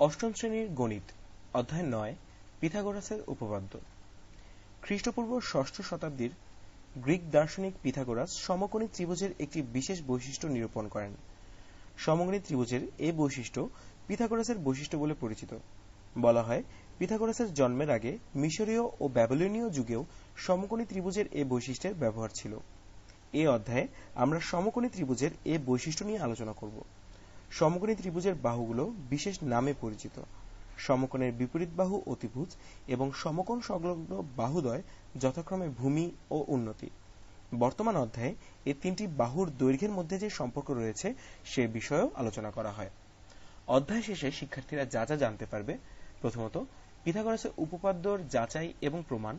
অষ্টম শ্রেণির গণিত, অধ্যায় নয়, পিথাগোরাসের উপপাদ্য। খ্রিস্টপূর্ব ষষ্ঠ শতাব্দীর গ্রিক দার্শনিক পিথাগোরাস সমকোণী ত্রিভুজের একটি বিশেষ বৈশিষ্ট্য নিরূপণ করেন। সমকোণী ত্রিভুজের এ বৈশিষ্ট্য পিথাগোরাসের বৈশিষ্ট্য বলে পরিচিত। বলা হয়, পিথাগোরাসের জন্মের আগে মিশরীয় ও ব্যাবিলনীয় যুগেও সমকোণী ত্রিভুজের এ বৈশিষ্ট্যের ব্যবহার ছিল। এ অধ্যায়ে আমরা সমকোণী ত্রিভুজের এ বৈশিষ্ট্য নিয়ে আলোচনা করব। সমকোণী ত্রিভুজের বাহুগুলো বিশেষ নামে পরিচিত। সমকোণের বিপরীত বাহু অতিভুজ এবং সমকোণ সংলগ্ন বাহুদ্বয় যথাক্রমে ভূমি ও উন্নতি। বর্তমান অধ্যায়ে এই তিনটি বাহুর দৈর্ঘ্যের মধ্যে যে সম্পর্ক রয়েছে, সে বিষয়েও আলোচনা করা হয়। অধ্যায় শেষে শিক্ষার্থীরা যা যা জানতে পারবে, প্রথমত, পিথাগোরাসের উপপাদ্যর যাচাই এবং প্রমাণ।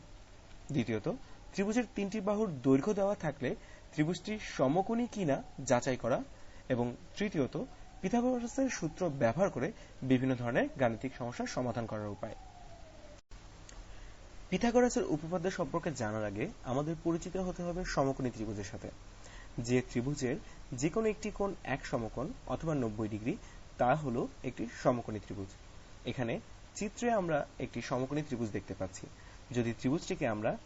দ্বিতীয়ত, ত্রিভুজের তিনটি বাহুর দৈর্ঘ্য দেওয়া থাকলে ত্রিভুজটি সমকোণী কিনা যাচাই করা। এবং তৃতীয়ত পিথাগোরাসের সূত্র ব্যবহার করে বিভিন্ন ধরনের গাণিতিক সমস্যার সমাধান করার উপায়। পিথাগোরাসের উপপাদ্য সম্পর্কে জানার আগে আমাদের পরিচিত হতে হবে সমকোণী ত্রিভুজের সাথে। যে ত্রিভুজের যে কোনো একটি কোণ এক সমকোণ অথবা নব্বই ডিগ্রি, তা হলো একটি সমকোণী ত্রিভুজ। এখানে চিত্রে আমরা একটি সমকোণী ত্রিভুজ দেখতে পাচ্ছি। যদি ত্রিভুজটিকে আমরা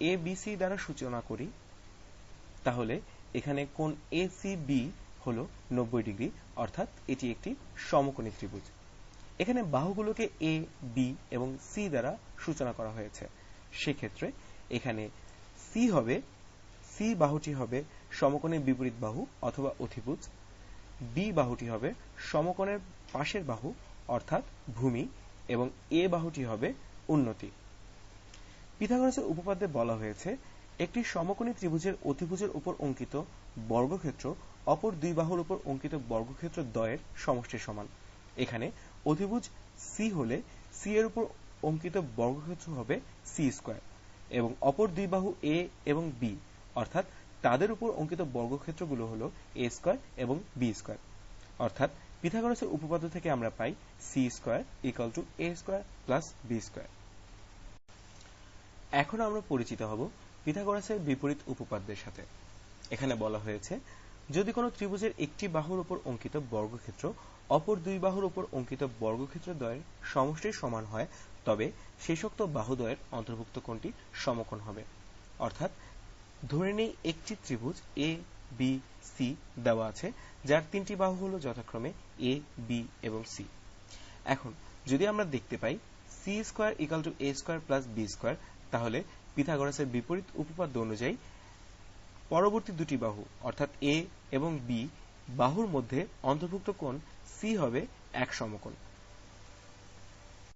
এ বি সি দ্বারা সূচনা করি, তাহলে এখানে কোণ এ সি বি হল নব্বই ডিগ্রি, অর্থাৎ এটি একটি সমকোণী ত্রিভুজ। এখানে বাহুগুলোকে এ বি এবং সি দ্বারা সূচনা করা হয়েছে। সেক্ষেত্রে এখানে সি হবে সি বাহুটি হবে সমকোণের বিপরীত বাহু অথবা অধিভুজ বি বাহুটি হবে সমকোণের পাশের বাহু, অর্থাৎ ভূমি, এবং এ বাহুটি হবে উন্নতি। পিথাগোরাসের উপপাদ্যে বলা হয়েছে, একটি সমকোণী ত্রিভুজের অতিভুজের উপর অঙ্কিত বর্গক্ষেত্র অপর দুই বাহুর উপর অঙ্কিত বর্গক্ষেত্র দ্বয়ের সমষ্টির সমান। এখানে অতিভুজ সি হলে সি এর উপর অঙ্কিত বর্গক্ষেত্র হবে সি স্কোয়ার এবং অপর দুই বাহু এ এবং বি অর্থাৎ তাদের উপর অঙ্কিত বর্গক্ষেত্রগুলো হলো এ স্কোয়ার এবং বি স্কোয়ার। অর্থাৎ পিথাগোরাসের উপপাদ্য থেকে আমরা পাই C square equal to A square plus B square. এখন আমরা পরিচিত হব পিথাগোরাসের বিপরীত উপপাদ্যের সাথে। এখানে বলা হয়েছে যদি কোনো ত্রিভুজের একটি বাহুর উপর অঙ্কিত বর্গক্ষেত্র, অপর দুই বাহুর উপর অঙ্কিত বর্গক্ষেত্র দ্বয়ের সমষ্টির সমান হয়, তবে শেষোক্ত বাহুদ্বয়ের অন্তর্ভুক্ত কোণটি সমকোণ হবে। অর্থাৎ, ধরে নেই একটি ত্রিভুজ এ বি সি দেওয়া আছে, যার তিনটি বাহু হলো যথাক্রমে এ বি এবং সি এখন, যদি আমরা দেখতে পাই C square equal to A square plus B square, তাহলে পিথাগোরাসের বিপরীত উপপাদ্য অনুযায়ী পরবর্তী দুটি বাহু, অর্থাৎ এ এবং বি বাহুর মধ্যে অন্তর্ভুক্ত কোণ সি হবে এক সমকোণ।